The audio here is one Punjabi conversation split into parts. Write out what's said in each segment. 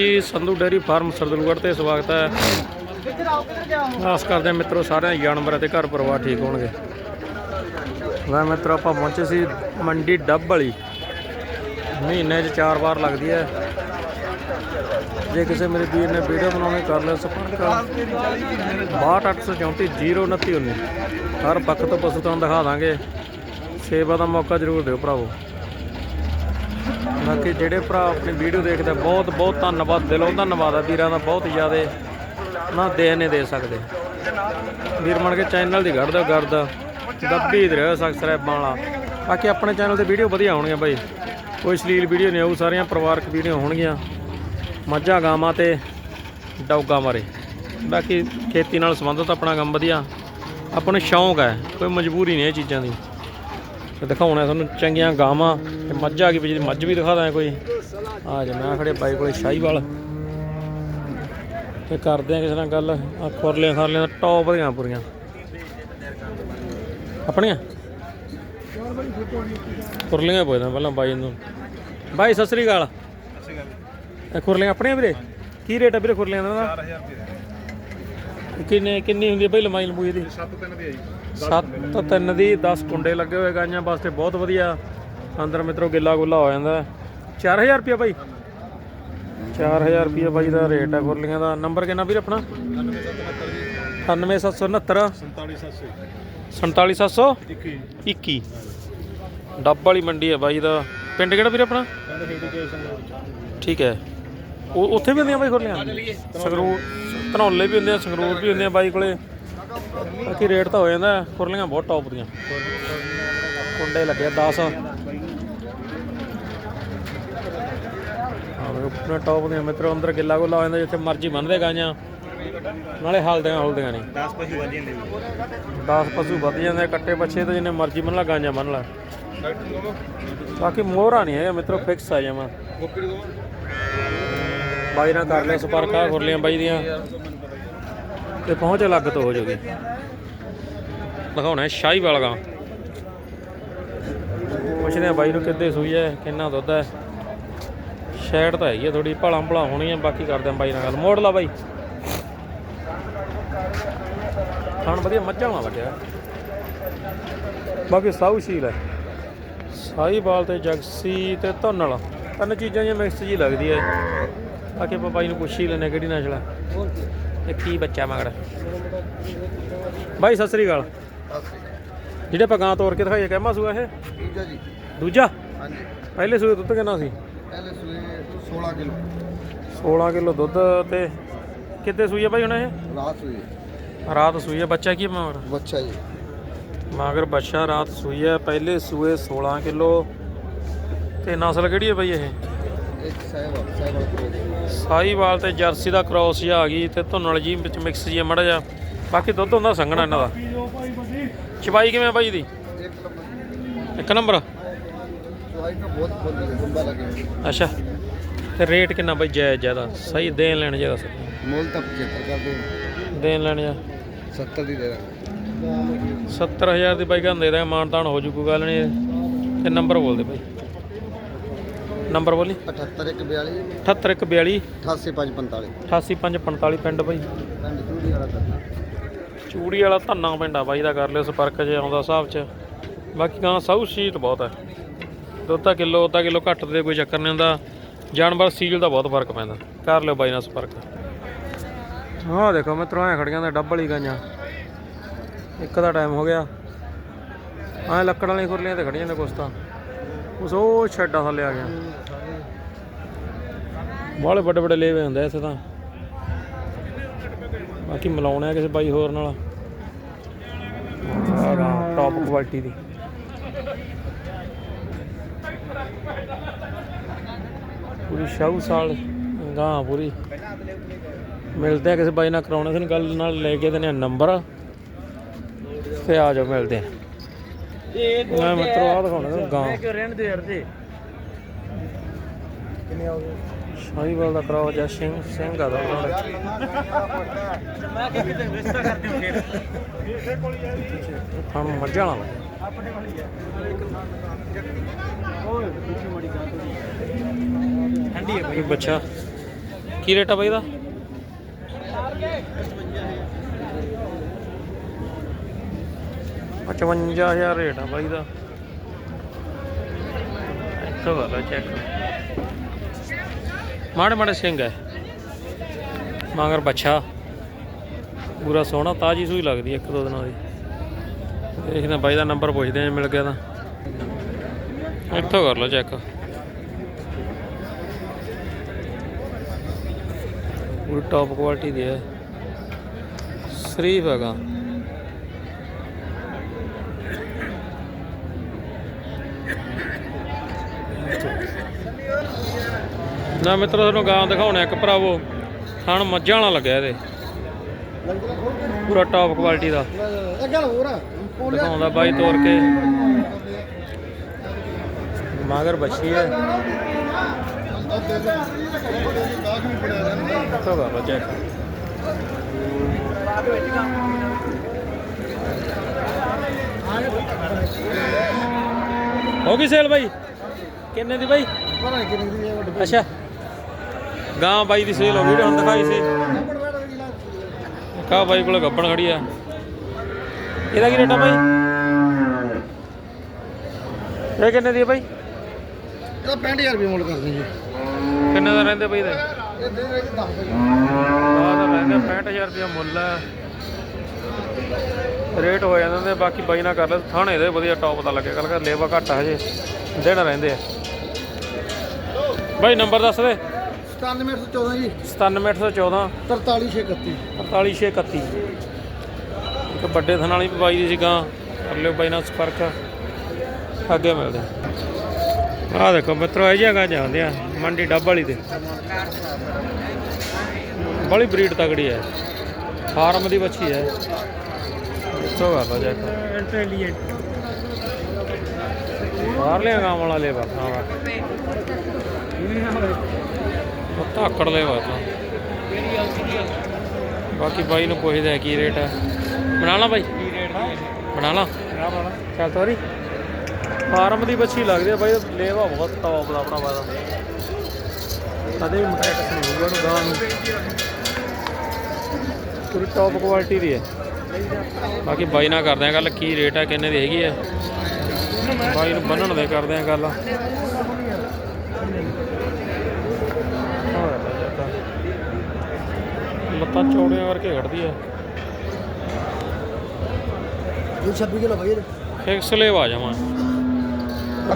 ਜੀ, ਸੰਧੂ ਡੇਰੀ ਫਾਰਮ ਸਰਦੂਲਗੜ੍ਹ ਤੇ ਸਵਾਗਤ ਹੈ। ਆਸ ਕਰਦੇ ਹਾਂ ਮਿੱਤਰੋ ਸਾਰਿਆਂ ਦੇ ਜਾਨਵਰਾਂ ਤੇ ਘਰ ਪਰਿਵਾਰ ਠੀਕ ਹੋਣਗੇ। ਲੈ ਮਿੱਤਰੋ ਆਪਾਂ ਪਹੁੰਚੇ ਸੀ ਮੰਡੀ ਡੱਬ ਵਾਲੀ। ਮਹੀਨੇ 'ਚ ਚਾਰ ਵਾਰ ਲੱਗਦੀ ਹੈ। ਜੇ ਕਿਸੇ ਮੇਰੇ ਵੀਰ ਨੇ ਵੀਡੀਓ ਬਣਾਉਣੀ ਕਰ ਲਿਓ, ਸੰਪਰਕ 6284402919 ਹਰ ਪੱਖ ਤੋਂ ਪਸ਼ੂ ਤੁਹਾਨੂੰ ਦਿਖਾ ਦਾਂਗੇ। ਸੇਵਾ ਦਾ ਮੌਕਾ ਜ਼ਰੂਰ ਦਿਓ ਭਰਾਵੋ। ਬਾਕੀ ਜਿਹੜੇ ਭਰਾ ਆਪਣੀ ਵੀਡੀਓ ਦੇਖਦੇ ਬਹੁਤ ਬਹੁਤ ਧੰਨਵਾਦ, ਦਿਲੋਂ ਧੰਨਵਾਦ ਆ, ਵੀਰਾਂ ਦਾ ਬਹੁਤ ਜ਼ਿਆਦਾ ਨਾ ਦੇ ਨਹੀਂ ਦੇ ਸਕਦੇ। ਵੀਰ ਬਣ ਕੇ ਚੈਨਲ ਦੀ ਕੱਢ ਦਿਓ ਗਰਦ ਦੱਬੀ ਦੇ ਰਿਹਾ ਵਾਲਾ। ਬਾਕੀ ਆਪਣੇ ਚੈਨਲ ਤੇ ਵੀਡੀਓ ਵਧੀਆ ਹੋਣਗੀਆਂ ਬਾਈ। ਕੋਈ ਸ਼ਲੀਲ ਵੀਡੀਓ ਨਹੀਂ ਆਊ, ਸਾਰੀਆਂ ਪਰਿਵਾਰਕ ਵੀਡੀਓ ਹੋਣਗੀਆਂ। ਮੱਝਾਂ, ਗਾਵਾਂ ਤੇ ਡੌਗਾ ਮਾਰੇ ਬਾਕੀ ਖੇਤੀ ਨਾਲ ਸੰਬੰਧਿਤ ਆਪਣਾ ਕੰਮ ਵਧੀਆ। ਆਪਾਂ ਨੂੰ ਸ਼ੌਂਕ ਹੈ ਕੋਈ ਮਜਬੂਰੀ ਨਹੀਂ ਇਹ ਚੀਜ਼ਾਂ ਦੀ। ਤੇ ਦਿਖਾਉਣਾ ਤੁਹਾਨੂੰ ਚੰਗੀਆਂ ਗਾਵਾਂ ਤੇ ਮੱਝ ਆ ਗਈ ਵੀ ਮੱਝ ਵੀ ਦਿਖਾ ਦਾਂ ਕੋਈ। ਆ ਜਾ ਮੈਂ ਖੜੇ ਬਾਈ ਕੋਲੇ ਸ਼ਾਹੀਵਾਲ। ਤੇ ਕਰਦੇ ਆ ਕਿਸੇ ਨਾਲ ਗੱਲ ਆ ਖੁਰਲੀਆਂ ਖਾਰਲੀਆਂ ਦਾ ਟੌਪ ਦੀਆਂ ਪੂਰੀਆਂ। ਆਪਣੀਆਂ? ਖੁਰਲੀਆਂ ਪੁੱਛਦਾ ਪਹਿਲਾਂ ਬਾਈ ਨੂੰ। ਬਾਈ ਸਤਿ ਸ੍ਰੀ ਅਕਾਲ। ਇਹ ਖੁਰਲੀਆਂ ਆਪਣੀਆਂ ਵੀਰੇ? ਕੀ ਰੇਟ ਆ ਵੀਰੇ ਖੁਰਲੀਆਂ ਦਾ? ਕਿੰਨੇ ਕਿੰਨੀ ਹੁੰਦੀ ਹੈ ਬਈ ਲੰਬਾਈ ਲੰਬੂਈ ਦੀ 7 ਤਿੰਨ ਦੀ 10 ਕੁੰਡੇ ਲੱਗੇ ਹੋਏ ਗਾਈਆਂ ਵਾਸਤੇ ਬਹੁਤ ਵਧੀਆ। ਅੰਦਰ ਮਿੱਤਰੋ ਗਿੱਲਾ ਗੁੱਲਾ ਹੋ ਜਾਂਦਾ। 4000 ਰੁਪਏ ਭਾਈ 4000 ਰੁਪਏ ਬਾਈ ਦਾ ਰੇਟ ਹੈ ਗੁਰਲੀਆਂ ਦਾ। ਨੰਬਰ ਕਿੰਨਾ ਵੀਰ ਆਪਣਾ? 98769 47700 21 ਡੱਬ ਵਾਲੀ ਮੰਡੀ ਹੈ ਬਾਈ ਦਾ। ਪਿੰਡ ਕਿਹੜਾ ਵੀਰ ਆਪਣਾ? ਠੀਕ ਹੈ। ਉਹ ਉੱਥੇ ਵੀ ਹੁੰਦੀਆਂ ਬਾਈ ਖੁਰਲੀਆਂ? ਸੰਗਰੂਰ ਧਨੌਲੇ ਵੀ ਹੁੰਦੇ ਆ, ਸੰਗਰੂਰ ਵੀ ਹੁੰਦੇ ਆ ਬਾਈ ਕੋਲੇ। ਬਾਕੀ ਰੇਟ ਤਾਂ ਹੋ ਜਾਂਦਾ ਹੈ। ਖੁਰਲੀਆਂ ਬਹੁਤ ਟੌਪ ਦੀਆਂ। ਕੁੰਡੇ ਲੱਗੇ 10 ਆਪਣੇ ਟੌਪ ਦੀਆਂ ਮਿੱਤਰੋ ਅੰਦਰ ਗਿੱਲਾ ਗੁੱਲਾ ਹੋ ਜਾਂਦਾ ਜਿੱਥੇ ਮਰਜ਼ੀ ਬੰਨਦੇ ਗਾਈਆਂ ਨਾਲੇ ਹਲਦੀਆਂ ਹੁਲਦੀਆਂ ਨਹੀਂ। 10 ਪਸ਼ੂ ਵਧੀਆ ਨੇ। 10 ਪਸ਼ੂ ਵੱਧ ਜਾਂਦੇ ਕੱਟੇ ਬੱਚੇ ਤੇ ਜਿੰਨੇ ਮਰਜ਼ੀ ਬੰਨ ਲਾ ਗਾਈਆਂ ਬੰਨ ਲਾ। ਬਾਕੀ ਮੋਹਰਾ ਨਹੀਂ ਹੈਗਾ ਮਿੱਤਰੋ ਫਿਕਸ ਆ ਜਾਵਾਂ ਬਾਈ ਨਾਲ ਕਰ ਲਿਆ ਸੰਪਰਕ ਖੁਰਲੀਆਂ ਬਾਈ ਦੀਆਂ। ਤੇ ਪਹੁੰਚ ਅਲੱਗ ਤੋਂ ਹੋ ਜਾਊਗੀ ਦਿਖਾਉਣਾ ਸ਼ਾਹੀ ਵਾਲਗਾ ਪੁੱਛਦੇ ਆ ਬਾਈ ਨੂੰ ਕਿੱਦੇ ਸੂਈ ਹੈ, ਕਿੰਨਾ ਦੁੱਧ ਹੈ। ਸ਼ੈਡ ਤਾਂ ਹੈਗੀ ਆ ਥੋੜੀ ਭਲਾ ਭਲਾ ਹੋਣੀ ਆ, ਬਾਕੀ ਕਰਦੇ ਆ ਬਾਈ ਨਾਲ ਗੱਲ। ਮੋੜ ਲਾ ਬਾਈ। ਖਾਣ ਵਧੀਆ ਮੱਝਾਂ ਵਾਲਾ ਲੱਗਿਆ। ਬਾਕੀ ਸਾਊ ਸ਼ੀਲ ਹੈ ਸਾਹੀਵਾਲ ਤੇ ਜਗਸੀ ਤੇ ਧੁੰਨਲ ਤਿੰਨ ਚੀਜ਼ਾਂ ਜਿਹੀਆਂ ਮਿਕਸ ਜੀ ਲੱਗਦੀ ਹੈ। ਬਾਕੀ ਆਪਾਂ ਬਾਈ ਨੂੰ ਪੁੱਛ ਹੀ ਲੈਨੇ ਕਿਹੜੀ ਨਸਲ ਹੈ ਇਹ ਕੀ ਬੱਚਾ ਮਗਰ। ਬਾਈ ਸਤਿ ਸ੍ਰੀ ਅਕਾਲ। ਜਿਹੜੇ ਆਪਾਂ ਗਾਂ ਤੋੜ ਕੇ ਦਿਖਾਈਏ ਕਹਿਮਾ ਸੂਆ ਇਹ? ਠੀਕ ਹੈ ਜੀ। ਦੂਜਾ? ਹਾਂਜੀ। ਪਹਿਲੇ ਸੂਏ ਦੁੱਧ ਕਿੰਨਾ ਸੀ? ਪਹਿਲੇ ਸੂਏ 16 ਕਿਲੋ। 16 ਕਿਲੋ ਦੁੱਧ ਤੇ ਕਿੱਦੇ ਸੂਈ ਹੈ ਬਾਈ ਹੁਣ ਇਹ? ਰਾਤ ਸੂਏ ਰਾਤ ਸੂਈ ਬੱਚਾ ਕੀ ਮਗਰ? ਬੱਚਾ ਜੀ। ਮਗਰ ਬੱਚਾ ਰਾਤ ਸੂਈ ਹੈ ਪਹਿਲੇ ਸੂਏ 16 ਕਿਲੋ। ਤੇ ਨਸਲ ਕਿਹੜੀ ਹੈ ਬਾਈ ਇਹ? ਇੱਕ ਸਾਹਿਬ ਸਾਹਿਬ ਸਾਹੀਵਾਲ ਤੇ ਜਰਸੀ ਦਾ ਕ੍ਰਾਸ ਜਿਹਾ ਆ ਗਈ ਤੇ ਧੁੰਨਲ ਜੀ ਵਿੱਚ ਮਿਕਸ ਜੀ ਮੜਾ ਜਾ ਬਾਕੀ ਦੁੱਧ ਹੁੰਦਾ ਸੰਘਣਾ ਇਹਨਾਂ ਦਾ। ਚਵਾਈ ਕਿਵੇਂ ਆ ਬਾਈ ਦੀ ਇੱਕ ਨੰਬਰ। ਅੱਛਾ। ਤੇ ਰੇਟ ਕਿੰਨਾ ਬਾਈ ਜਾਇਜ਼ ਜ਼ਿਆਦਾ? ਸਹੀ ਦੇਣ ਲੈਣ ਜ਼ਿਆਦਾ ਮੁੱਲ ਤਾਂ 75 ਕਰ ਦੇ ਦੇਣ ਲੈਣ ਜਾ 70 ਦੀ ਦੇ ਦਾਂਗੇ। 70000 ਦੀ ਬਾਈ ਕਹਿੰਦੇ ਦੇ ਮਾਨਤਾਨ ਹੋ ਜੂ ਕੋਈ ਗੱਲ ਨਹੀਂ। ਤੇ ਨੰਬਰ ਬੋਲ ਦੇ ਬਾਈ। ਨੰਬਰ ਬੋਲੀ? 78 ਇੱਕ 42 78142 88545 88545 ਪਿੰਡ ਬਾਈ। ਪਿੰਡ ਚੂੜੀ ਵਾਲਾ ਕਰਨਾ ਚੂੜੀ ਵਾਲਾ ਧੰਨਾ ਪਿੰਡਾ ਬਾਈ ਦਾ ਕਰ ਲਿਓ ਸੰਪਰਕ ਜੇ ਆਉਂਦਾ ਹਿਸਾਬ 'ਚ। ਬਾਕੀ ਗਾਂ ਸਾਊ ਸ਼ੀਟ ਬਹੁਤ ਹੈ ਦੁੱਧ ਤਾਂ ਕਿਲੋ ਅੱਧਾ ਕਿਲੋ ਘੱਟ ਦੇ ਕੋਈ ਚੱਕਰ ਨਹੀਂ ਹੁੰਦਾ। ਜਾਨਵਰ ਸੀਲ ਦਾ ਬਹੁਤ ਫ਼ਰਕ ਪੈਂਦਾ। ਕਰ ਲਿਓ ਬਾਈ ਨਾਲ ਸੰਪਰਕ। ਆਹ ਦੇਖੋ ਮਿੱਤਰੋ ਐ ਖੜੀਆਂ ਦਾ ਡੱਬਲ ਹੀ ਗਾਈਆਂ। ਇੱਕ ਦਾ ਟਾਈਮ ਹੋ ਗਿਆ। ਐ ਲੱਕੜ ਵਾਲੀਆਂ ਖੁਰਲੀਆਂ ਤੇ ਖੜੀਆਂ ਨੇ ਕੁਛ ਤਾਂ। ਉਸ ਉਹ ਛੱਡਾ ਥੱਲੇ ਆ ਗਿਆ। ਬਾਹਲੇ ਵੱਡੇ ਵੱਡੇ ਲੇਵੇ ਹੁੰਦੇ ਇੱਥੇ ਤਾਂ। ਬਾਕੀ ਮਿਲਾਉਣਾ ਕਿਸੇ ਬਾਈ ਹੋਰ ਨਾਲ। ਟੌਪ ਕੁਆਲਿਟੀ ਦੀ। ਪੂਰੀ ਸ਼ਾਹੂ ਸਾਲ ਗਾਂ ਪੂਰੀ। ਮਿਲਦੇ ਆ ਕਿਸੇ ਬਾਈ ਨਾਲ, ਕਰਾਉਣਾ ਸੀ ਗੱਲ ਨਾਲ, ਲੈ ਕੇ ਦਿੰਦੇ ਆ ਨੰਬਰ ਤੇ ਆ ਜਾਓ, ਮਿਲਦੇ ਆ। ਮੈਂ ਮਿੱਤਰੋ ਆ ਦਿਖਾਉਣਾ ਤੁਹਾਨੂੰ ਗਾਂ। ਕਿਉਂ ਰਹਿਣ ਦੇ ਯਾਰ ਤੇ? ਕਿੰਨੇ ਹੋ ਗਏ? ਸ਼ਾਹੀਵਾਲ ਦਾ ਕਰਾਓ ਜਾਂ ਸਿੰਘ ਸਿੰਘ ਆ ਦਾ। ਉਹਨਾਂ ਮੈਂ ਕਿਹਾ ਕਿਤੇ ਰਿਸ਼ਤਾ ਕਰਦੇ ਹੋ ਫੇਰ। ਤੁਹਾਨੂੰ ਮੱਝਾਂ ਵਾਲਾ। ਆਪਣੇ ਕੋਲ ਹੀ। ਹੈ ਓਏ ਪਿੱਛੇ ਮੜੀ ਗਾ ਠੰਡੀ ਹੈ ਇਹ ਬੱਚਾ। ਕੀ ਰੇਟ ਆ ਬਾਈ ਦਾ? ਪਚਵੰਜਾ ਹਜ਼ਾਰ ਰੇਟ ਆ ਬਾਈ ਦਾ। ਇੱਥੋਂ ਕਰ ਚੈੱਕ ਮਾੜੇ ਮਾੜੇ ਸਿੰਘ ਹੈ ਮਗਰ ਬੱਛਾ। ਪੂਰਾ ਸੋਹਣਾ, ਤਾਜੀ ਸੂਈ ਲੱਗਦੀ ਇੱਕ ਦੋ ਦਿਨਾਂ ਦੀ। ਦੇਖਦੇ ਬਾਈ ਦਾ ਨੰਬਰ ਪੁੱਛਦੇ ਆ ਮਿਲ ਗਿਆ ਤਾਂ। ਇੱਥੋਂ ਕਰ ਲਓ ਚੈੱਕ ਪੂਰੀ ਟੌਪ ਕੁਆਲਿਟੀ ਦੀ ਹੈ ਸ਼ਰੀਫ ਹੈਗਾ। ਨਾ ਮਿੱਤਰੋ ਤੁਹਾਨੂੰ ਗਾਂ ਦਿਖਾਉਣਾ ਇੱਕ ਭਰਾਵੋ। ਥਣ ਮੱਝਾਂ ਵਾਲਾ ਲੱਗਿਆ ਇਹਦੇ। ਪੂਰਾ ਟੌਪ ਕੁਆਲਿਟੀ ਦਾ। ਇਹ ਗੱਲ ਹੋਰ ਦਿਖਾਉਂਦਾ ਬਾਈ ਤੋੜ ਕੇ। ਮਾਗਰ ਬੱਚੀ ਹੈ ਤੋਂ ਗਾ ਚੈੱਕ ਹੋ ਗਈ ਸੇਲ ਬਾਈ? ਕਿੰਨੇ ਦੀ ਬਾਈ? ਪਤਾ ਨਹੀਂ ਕਿੰਨੀ ਦੀ ਹੈ ਵੱਡੀ। ਅੱਛਾ। ਗਾਂ ਬਾਈ ਦੀ ਸੇਲ ਹੋ ਗਈ ਹੁਣ ਦਿਖਾਈ ਸੀ। ਕਾ ਬਾਈ ਕੋਲ ਗੱਬਣ ਖੜੀ ਆ। ਇਹਦਾ ਕੀ ਰੇਟ ਆ ਬਾਈ? ਇਹ ਕਿੰਨੇ ਦੀ ਆ ਬਾਈ? ਇਹਦਾ 65000 ਰੁਪਏ ਮੁੱਲ ਕਰਦੇ ਜੀ। ਕਿੰਨੇ ਦਾ ਰਹਿੰਦੇ ਬਾਈ ਦਾ ਇਹ ਦੇ ਦੇ 10 ਆਹ ਤਾਂ ਰਹਿੰਦੇ 65000 ਰੁਪਇਆ ਮੁੱਲ ਹੈ ਰੇਟ ਹੋ ਜਾਂਦੇ ਨੇ ਬਾਕੀ ਬਾਈ ਨਾਲ ਕਰ ਲੈ ਥਾਣੇ ਦੇ ਵਧੀਆ ਟੌਪ ਦਾ ਲੱਗੇ ਕੱਲ ਲੇਵਾ ਘੱਟ ਆ ਹਜੇ ਦਿਨ ਰਹਿੰਦੇ ਆ। ਬਾਈ ਨੰਬਰ ਦੱਸ ਦੇ। 9714 ਜੀ। 97814 43631 45631 ਇੱਕ ਵੱਡੇ ਥਣ ਵਾਲੀ ਬਾਈ ਦੀ ਸੀ ਗਾਂ ਕਰ ਲਿਓ ਬਾਈ ਨਾਲ ਸੰਪਰਕ। ਅੱਗੇ ਮਿਲਦੇ ਆਹ ਦੇਖੋ ਮਿੱਤਰੋ ਇਹ ਜਗ੍ਹਾ ਜਾਂਦੇ ਆ ਮੰਡੀ ਡੱਬ ਵਾਲੀ ਤੇ। ਬੜੀ ਬਰੀਡ ਤਗੜੀ ਹੈ। ਫਾਰਮ ਦੀ ਬੱਚੀ ਹੈ। ਇੱਥੋਂ ਕਰ ਲਓ ਜੈਕ ਇੰਟੈਲੀਜੈਂਟ ਬਾਹਰ ਲਿਆ ਗਾਂ ਵਾਲਾ ਲੈ ਵਾ ਉਹ ਧਾਕੜ ਲੈ ਬਾਪਾ ਬਾਕੀ ਬਾਈ ਨੂੰ ਪੁੱਛਦੇ ਆ ਕੀ ਰੇਟ ਹੈ ਬਣਾ ਲਾ ਬਾਈ। ਬਣਾ ਲਾ। ਚੱਲ ਤੋਰੀ। ਫਾਰਮ ਦੀ ਬੱਚੀ ਲੱਗਦੀ ਆ ਬਾਈ ਲੇਵਾ ਬਹੁਤ ਟੌਪ ਦਾ ਆਪਣਾ ਬਾਦਾ ਕਦੇ ਵੀ ਨਹੀਂ ਹੋਊਗਾ ਨੂੰ ਗਾਂ ਨੂੰ। ਪੂਰੀ ਟੌਪ ਕੁਆਲਿਟੀ ਦੀ ਹੈ। ਬਾਕੀ ਬਾਈ ਨਾਲ ਕਰਦੇ ਆ ਗੱਲ ਕੀ ਰੇਟ ਹੈ ਕਿੰਨੇ ਦੀ ਹੈਗੀ ਹੈ ਬਾਈ ਨੂੰ ਬੰਨਣ ਦੇ ਕਰਦੇ ਆ ਗੱਲ। ਲੱਤਾਂ ਚੌੜੀਆਂ ਕਰਕੇ ਖੜਦੀ ਹੈ ਇਹ 26 ਕਿਲੋ ਭਾਈ ਫਿਕਸ ਲੇਵਾ ਜਾਵਾਂ।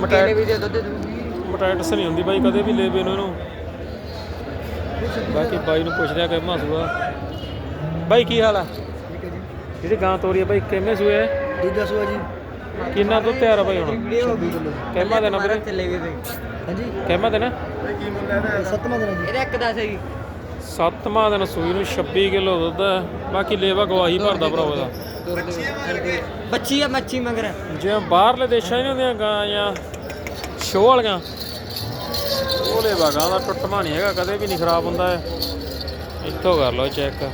ਮਟਾੜੇ ਵੀ ਦੇ ਦੁੱਧ ਮਟਾਈਟਸ ਨਹੀਂ ਹੁੰਦੀ ਬਾਈ ਕਦੇ ਵੀ ਲੇਵੇ ਨੂੰ ਇਹਨੂੰ। ਬਾਕੀ ਬਾਈ ਨੂੰ ਪੁੱਛਦਿਆ ਕਿ ਮਾਸੂਆ ਬਾਈ ਕੀ ਹਾਲ ਆ? ਠੀਕ ਹੈ ਜੀ। ਜਿਹੜੀ ਗਾਂ ਤੋਰੀ ਆ ਬਾਈ ਕਿਵੇਂ ਸੂਏ? ਹੈ? ਦੂਜਾ ਸੂਆ ਜੀ। ਕਿੰਨਾ ਦੁੱਧ ਤਿਆਰ ਆ ਬਾਈ ਹੁਣ? 26 ਕਿਲੋ। ਕਹਿਮਾ ਦੇਣਾ ਵੀਰੇ? ਚੱਲੇ ਗਏ ਤੇ ਹਾਂਜੀ। ਕਹਿਮਾ ਦੇਣਾ? ਸੱਤਵਾਂ ਦਿਨ ਜੀ। ਇਹਦਾ ਇੱਕ ਦੱਸ ਹੈ ਜੀ ਸੱਤਵਾਂ ਦਿਨ ਸੂਈ ਨੂੰ 26 ਕਿਲੋ ਦੁੱਧ ਹੈ। ਬਾਕੀ ਲੇਵਾ ਗਵਾਹੀ ਭਰਦਾ ਭਰਾਵਾ ਦਾ ਬੱਚੀ ਆ ਮੱਛੀ ਮੰਗਰ। ਜਿਵੇਂ ਬਾਹਰਲੇ ਦੇਸ਼ਾਂ ਨਹੀਂ ਹੁੰਦੀਆਂ ਗਾਂ ਜਾਂ ਸ਼ੋਅ ਵਾਲੀਆਂ। ਉਹ ਲੇਵਾ ਗਾਂ ਦਾ ਟੁੱਟਮਾ ਨਹੀਂ ਹੈਗਾ ਕਦੇ ਵੀ ਨਹੀਂ ਖਰਾਬ ਹੁੰਦਾ ਹੈ ਇੱਥੋਂ ਕਰ ਲਓ ਚੈੱਕ।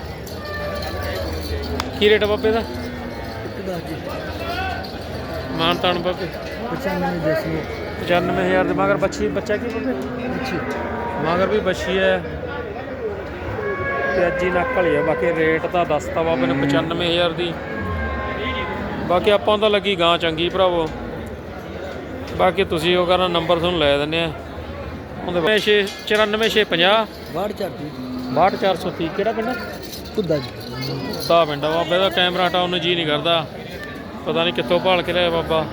ਕੀ ਰੇਟ ਆ ਬਾਬੇ ਦਾ? ਮਾਨ ਤਾਨ ਬਾਬੇ। 95 ਦੇਸੀ 95000 ਦੇ ਮਗਰ ਬੱਚੀ ਬੱਚਾ ਕੀ ਬਾਬੇ? ਮਗਰ ਵੀ ਬੱਚੀ ਹੈ। ਤੇ ਅੱਜੀ ਨੱਕ ਵਾਲੀ ਹੈ ਬਾਕੀ ਰੇਟ ਤਾਂ ਦੱਸਤਾ ਬਾਬੇ ਨੇ 95000 ਦੀ। ਬਾਕੀ ਆਪਾਂ ਤਾਂ ਲੱਗੀ ਗਾਂ ਚੰਗੀ ਭਰਾਵੋ। ਬਾਕੀ ਤੁਸੀਂ ਉਹ ਕਰਨਾ ਨੰਬਰ ਤੁਹਾਨੂੰ ਲੈ ਦਿੰਨੇ ਆ। ਉਹਦੇ 94650 ਬਾੜ ਚੜਦੀ 62430 ਕਿਹੜਾ ਪਿੰਡ? ਕੁੱਦਾ ਜੀ। ਦਾ ਪਿੰਡ ਆ ਬਾਬੇ ਦਾ। ਕੈਮਰਾ ਹਟਾਉਣ ਨੂੰ ਜੀ ਨਹੀਂ ਕਰਦਾ। ਪਤਾ ਨਹੀਂ ਕਿੱਥੋਂ ਭਾਲ ਕੇ ਲਿਆ ਬਾਬਾ।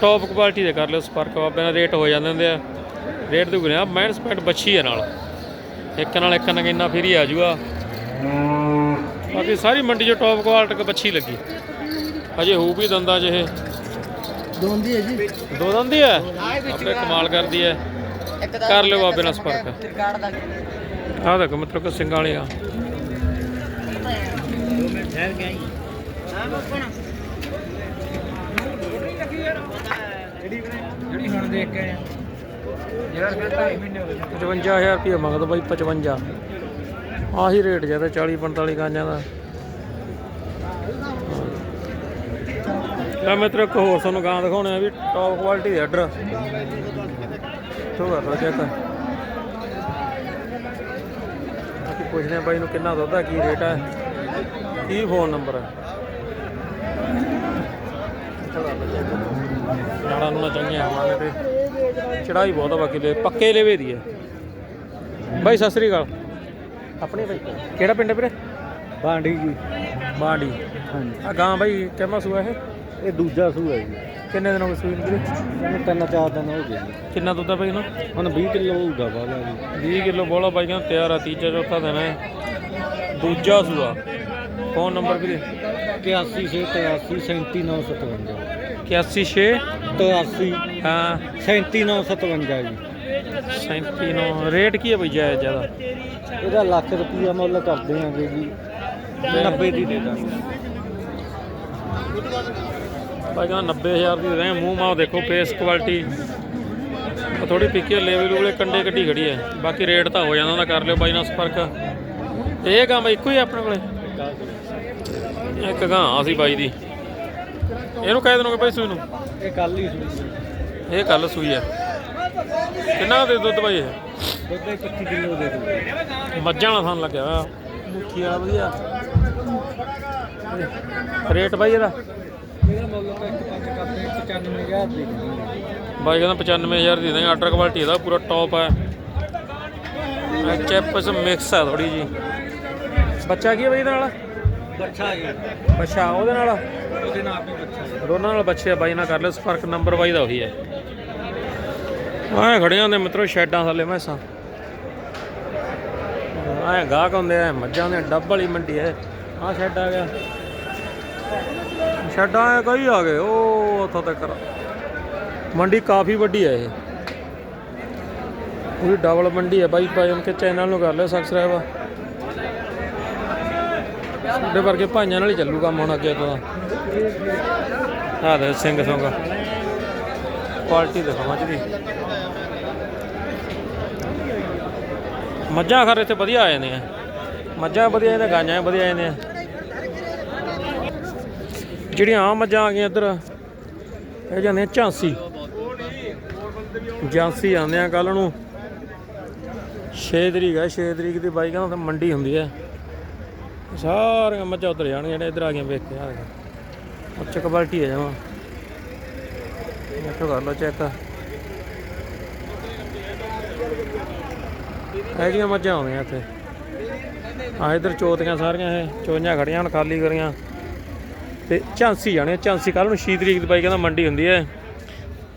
ਟੌਪ ਕੁਆਲਿਟੀ ਦੇ ਕਰ ਲਿਓ ਸੰਪਰਕ ਬਾਬੇ ਨਾਲ ਰੇਟ ਹੋ ਜਾਂਦੇ ਹੁੰਦੇ ਆ। ਰੇਟ ਦੀ ਗੁਣਿਆ ਮਾਈਨਸ ਪੁਆਇੰਟ ਬੱਚੀ ਹੈ ਨਾਲ। ਇੱਕ ਨਾਲ ਇੱਕ ਨਗੀਨਾ ਫਰੀ ਆ ਜੂਗਾ ਬਾਕੀ ਸਾਰੀ ਮੰਡੀ 'ਚ ਟੌਪ ਕੁਆਲਿਟੀ ਦੀ ਬੱਚੀ ਲੱਗੀ। ਅਜੇ ਹੋਊ ਵੀ ਦੰਦਾਂ ਇਹ। ਦੋਂਦੀ ਹੈ ਜੀ। ਦੋ ਦੰਦੀ ਹੈ ਆਪੇ ਕਮਾਲ ਕਰਦੀ ਹੈ। ਇੱਕ ਕਰ ਲਿਓ ਬਾਬੇ ਨਾਲ ਸੰਪਰਕ। ਆਹ ਦੇਖੋ ਮਤਲਬ ਕਿ ਸਿੰਘਾਂ ਵਾਲੀ ਆ ਜਿਹੜੀ ਹੁਣ ਦੇਖ ਕੇ ਆਏ 55000 ਰੁਪਏ ਮੰਗਦਾ ਬਾਈ 55 ਆਹੀ ਰੇਟ ਜ਼ਿਆਦਾ 40 45 ਗਾਂਜਾਂ ਦਾ। ਲੈ ਮਿੱਤਰੋ, ਇੱਕ ਹੋਰ ਤੁਹਾਨੂੰ ਗਾਂ ਦਿਖਾਉਣੇ ਆ ਵੀ ਟੌਪ ਕੁਆਲਿਟੀ ਦੇ ਆਰਡਰ ਤੋਂ ਕਰ ਲਓ ਚੈੱਕ। ਬਾਕੀ ਪੁੱਛਦੇ ਆ ਬਾਈ ਨੂੰ ਕਿੰਨਾ ਦੁੱਧ ਆ, ਕੀ ਰੇਟ ਹੈ ਕੀ ਫੋਨ ਨੰਬਰ ਹੈ ਨਾੜਾ ਨੂੰ ਚੰਗੀਆਂ ਹਵਾਲੇ ਤੇ। ਚੜਾਈ ਬਹੁਤ ਆ ਬਾਕੀ ਦੇ ਪੱਕੇ ਲੇਵੇ ਦੀ ਹੈ ਬਾਈ ਸਤਿ ਸ੍ਰੀ ਅਕਾਲ। ਆਪਣੇ ਬਾਈ ਕਿਹੜਾ ਪਿੰਡ ਹੈ ਵੀਰੇ? ਬਾਂਡੀ ਜੀ। ਬਾਂਡੀ। ਹਾਂਜੀ। ਆ ਗਾਂ ਬਾਈ ਕਿੰਨਾ ਸੂਆ ਇਹ? ਇਹ ਦੂਜਾ ਸੂ ਹੈ ਜੀ। ਕਿੰਨੇ ਦਿਨ ਹੋ ਗਏ ਸੂਈ ਨੂੰ ਵੀਰੇ? ਇਹਨੂੰ ਤਿੰਨ ਚਾਰ ਦਿਨ ਹੋ ਗਏ ਜੀ। ਕਿੰਨਾ ਦੁੱਧ ਆ ਬਾਈ ਨਾ ਹੁਣ 20 ਕਿਲੋ ਹੋਊਗਾ ਬਾਲਾ ਜੀ। 20 ਕਿਲੋ ਬੋਲਾ ਬਾਈ ਕਹਿੰਦਾ ਤਿਆਰ ਆ ਤੀਜਾ ਚੌਥਾ ਦਿਨ ਹੈ। ਦੂਜਾ ਸੂਆ। ਫੋਨ ਨੰਬਰ ਵੀਰੇ? 81 6 83 37 957 816 83 ਹਾਂ 37 957 ਜੀ 39 ਰੇਟ ਕੀ ਹੈ ਬਈ ਜਾਇਜ਼ ਜ਼ਿਆਦਾ? ਇਹਦਾ ਲੱਖ ਰੁਪਈਆ ਮੁੱਲ ਕਰਦੇ ਆਂਗੇ ਜੀ। 90 ਦੀ ਦੇ ਦਾਂਗੇ। ਕਹਿੰਦਾ 90000 ਦੀ ਦਾਂਗੇ ਮੂੰਹ ਮਾਹ ਦੇਖੋ ਫੇਸ ਕੁਆਲਿਟੀ ਥੋੜੀ ਪਿੱਕੇ ਲੈਵਲ ਵਾਲੇ ਕੰਡੇ ਕੱਢੀ ਖੜੀ ਹੈ। ਬਾਕੀ ਰੇਟ ਤਾਂ ਹੋ ਜਾਂਦਾ ਉਹਦਾ ਕਰ ਲਿਓ ਬਾਈ ਨਾਲ ਸੰਪਰਕ। ਇਹ ਗਾਂ ਬਾਈ ਇੱਕੋ ਹੀ ਆਪਣੇ ਕੋਲੇ? ਇੱਕ ਗਾਂ ਸੀ ਬਾਈ ਦੀ। ਇਹਨੂੰ ਕਹਿ ਦੇਣੋਗੇ ਬਾਈ ਸੂਈ ਨੂੰ? ਇਹ ਕੱਲ ਹੀ ਸੂਈ ਇਹ ਕੱਲ ਸੂਈ ਹੈ। ਕਿੰਨਾ ਦੇ ਦੁੱਧ ਬਾਈ ਇਹ? ਦੁੱਧ 25 ਕਿਲੋ ਦੇ ਦੂੰਗੇ ਮੱਝਾਂ ਵਾਲਾ ਥਣ ਲੱਗਿਆ ਹੋਇਆ। ਮੁੱਠੀ ਵਾਲਾ ਵਧੀਆ। ਰੇਟ ਬਾਈ ਇਹਦਾ? ਇਹਦਾ ਮੁੱਲ ਤਾਂ ਇੱਕ ਪੰਜ ਕਰਦੇ 95000 ਦੇ ਦਾਂਗੇ ਬਾਈ ਕਹਿੰਦਾ 95000 ਦੀ ਦੇਂਗੇ ਆਰਡਰ ਕੁਆਲਿਟੀ ਇਹਦਾ ਪੂਰਾ ਟੌਪ ਹੈ। ਚੈਪਸ ਮਿਕਸ ਹੈ ਥੋੜੀ ਜੀ ਬੱਚਾ ਕੀ ਹੈ ਬਾਈ ਇਹਦੇ ਨਾਲ? ਬੱਚਾ ਜੀ ਬੱਚਾ ਉਹਦੇ ਨਾਲ? ਉਹਦੇ ਨਾਲ ਵੀ ਬੱਚਾ ਦੋਨਾਂ ਨਾਲ ਬੱਚੇ ਆ ਬਾਈ ਨਾਲ ਕਰ ਲਿਓ ਸੰਪਰਕ ਨੰਬਰ ਬਾਈ ਦਾ ਉਹੀ ਹੈ। ਆਏ ਖੜੀਆਂ ਨੇ ਮਿੱਤਰੋ ਸ਼ੈਡਾਂ ਥੱਲੇ ਮੈਸਾਂ। ਆਏ ਗਾਹਕ ਹੁੰਦੇ ਆ ਮੱਝਾਂ ਦੇ ਡੱਬ ਵਾਲੀ ਮੰਡੀ ਹੈ। ਆਹ ਸ਼ੈਡ ਆ ਗਿਆ। ਸ਼ੈਡਾਂ ਆ ਕਈ ਆ ਗਏ ਉਹ ਉੱਥੋਂ ਤੱਕ ਮੰਡੀ ਕਾਫੀ ਵੱਡੀ ਹੈ ਇਹ। ਪੂਰੀ ਡਬਲ ਮੰਡੀ ਹੈ ਬਾਈ ਭਾਈ ਉਨਕੇ ਚੈਨਲ ਨੂੰ ਕਰ ਲਿਓ ਸਬਸਕ੍ਰਾਈਬ ਸਾਡੇ ਵਰਗੇ ਭਾਈਆਂ ਨਾਲ ਹੀ ਚੱਲੂ ਕੰਮ ਹੁਣ ਅੱਗੇ ਤੋਂ। ਆ ਦੇ ਸਿੰਘ ਸੰਗ। ਕੁਆਲਿਟੀ ਦੇਖੋ ਮੱਝ ਦੀ। ਮੱਝਾਂ ਖਰ ਇੱਥੇ ਵਧੀਆ ਆ ਜਾਂਦੀਆਂ। ਮੱਝਾਂ ਵਧੀਆ ਜਾਂਦੀਆਂ ਗਾਂਆਂ ਵਧੀਆ ਜਾਂਦੀਆਂ। ਜਿਹੜੀਆਂ ਆਮ ਮੱਝਾਂ ਆ ਗਈਆਂ ਇੱਧਰ, ਇਹ ਜਾਂਦੀਆਂ ਝਾਂਸੀ। ਝਾਂਸੀ ਆਉਂਦੇ ਆ ਕੱਲ ਨੂੰ। 6 ਤਰੀਕ ਹੈ 6 ਤਰੀਕ ਦੀ ਬਾਈ ਕਹਿੰਦਾ ਉੱਥੇ ਮੰਡੀ ਹੁੰਦੀ ਹੈ। ਸਾਰੀਆਂ ਮੱਝਾਂ ਉਤਰ ਜਾਣਗੀਆਂ ਜਿਹੜੇ ਇੱਧਰ ਆ ਗਈਆਂ ਵੇਖ ਕੇ ਆ ਗਏ ਉੱਚ ਕੁਆਲਿਟੀ ਹੈ ਜਮਾ। ਦੇਖੋ ਕਰ ਲਓ ਚੈੱਕ ਹੈਗੀਆਂ ਮੱਝਾਂ ਆਉਂਦੀਆਂ ਇੱਥੇ। ਆ ਇੱਧਰ ਚੋਤੀਆਂ ਸਾਰੀਆਂ ਇਹ, ਚੋਈਆਂ ਖੜੀਆਂ ਹੁਣ ਖਾਲੀ ਕਰੀਆਂ। ਤੇ ਝਾਂਸੀ ਜਾਣੇ ਝਾਂਸੀ ਕੱਲ ਨੂੰ 6 ਤਰੀਕ ਦੀ ਬਾਈ ਕਹਿੰਦਾ ਮੰਡੀ ਹੁੰਦੀ ਹੈ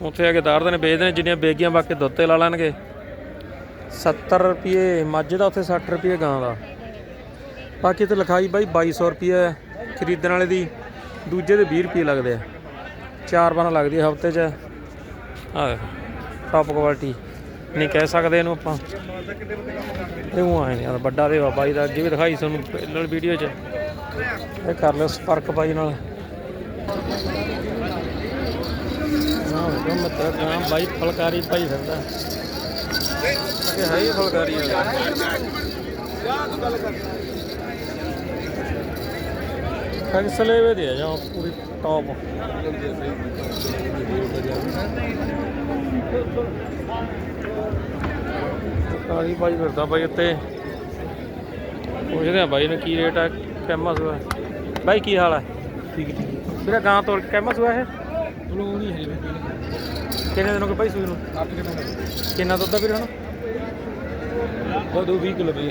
ਉੱਥੇ ਆ ਕੇ ਦਾਰਦੇ ਨੇ ਵੇਚਦੇ ਨੇ, ਜਿੰਨੀਆਂ ਬੇਗੀਆਂ ਬਾਕੀ ਦੁੱਧ ਤੇ ਲਾ ਲੈਣਗੇ। 70 ਰੁਪਏ, ਮੱਝ ਦਾ ਉੱਥੇ 60 ਰੁਪਏ ਗਾਂ ਦਾ। ਬਾਕੀ ਤੇ ਲਿਖਾਈ ਬਾਈ 2200 ਰੁਪਏ ਖਰੀਦਣ ਵਾਲੇ ਦੀ। ਦੂਜੇ ਦੇ 20 ਰੁਪਏ ਲੱਗਦੇ ਆ। ਚਾਰ ਵਾਰਾਂ ਲੱਗਦੀ ਹੈ ਹਫ਼ਤੇ 'ਚ। ਆ ਟਾਪ ਕੁਆਲਿਟੀ ਨਹੀਂ ਕਹਿ ਸਕਦੇ ਇਹਨੂੰ ਆਪਾਂ। ਇਹ ਉਹ ਆਏ ਨੇ ਯਾਰ ਵੱਡਾ ਦੇ ਬਾਈ ਦਾ, ਅੱਗੇ ਵੀ ਦਿਖਾਈ ਤੁਹਾਨੂੰ ਪਹਿਲਾਂ ਵੀਡੀਓ 'ਚ। ਇਹ ਕਰ ਲਿਓ ਸਪਰਕ ਬਾਈ ਨਾਲ। ਨਾ ਉਹ ਮਤਲਬ ਗਾਂ ਬਾਈ ਫਲਕਾਰੀ ਭਾਈ ਫਿਰਦਾ। ਇਹ ਹੈ ਹੀ ਫਲਕਾਰੀ ਫੈਂਸਲੇ ਵੇ ਦੇ ਜਾਂ ਪੂਰੀ ਟੌਪ ਕਾਲੀ ਭਾਈ ਫਿਰਦਾ ਬਾਈ ਉੱਤੇ। ਪੁੱਛਦੇ ਆ ਬਾਈ ਨੂੰ ਕੀ ਰੇਟ ਹੈ ਕੈਮਾ ਸੂਆ। ਬਾਈ ਕੀ ਹਾਲ ਹੈ ਠੀਕ ਠੀਕ ਵੀਰੇ ਗਾਂ ਤੋੜ ਕੈਮਾ ਸੂਆ ਇਹ? ਬਲੂ ਨਹੀਂ ਹੈ ਕਿੰਨੇ ਦਿਨ ਹੋ ਗਏ ਭਾਈ ਸੂਈ ਨੂੰ? 8 ਕਿਲੋ ਕਿੰਨਾ ਦੁੱਧ ਆ ਵੀਰੇ ਹੁਣ? ਦੋ 20 ਕਿਲੋ ਪਈ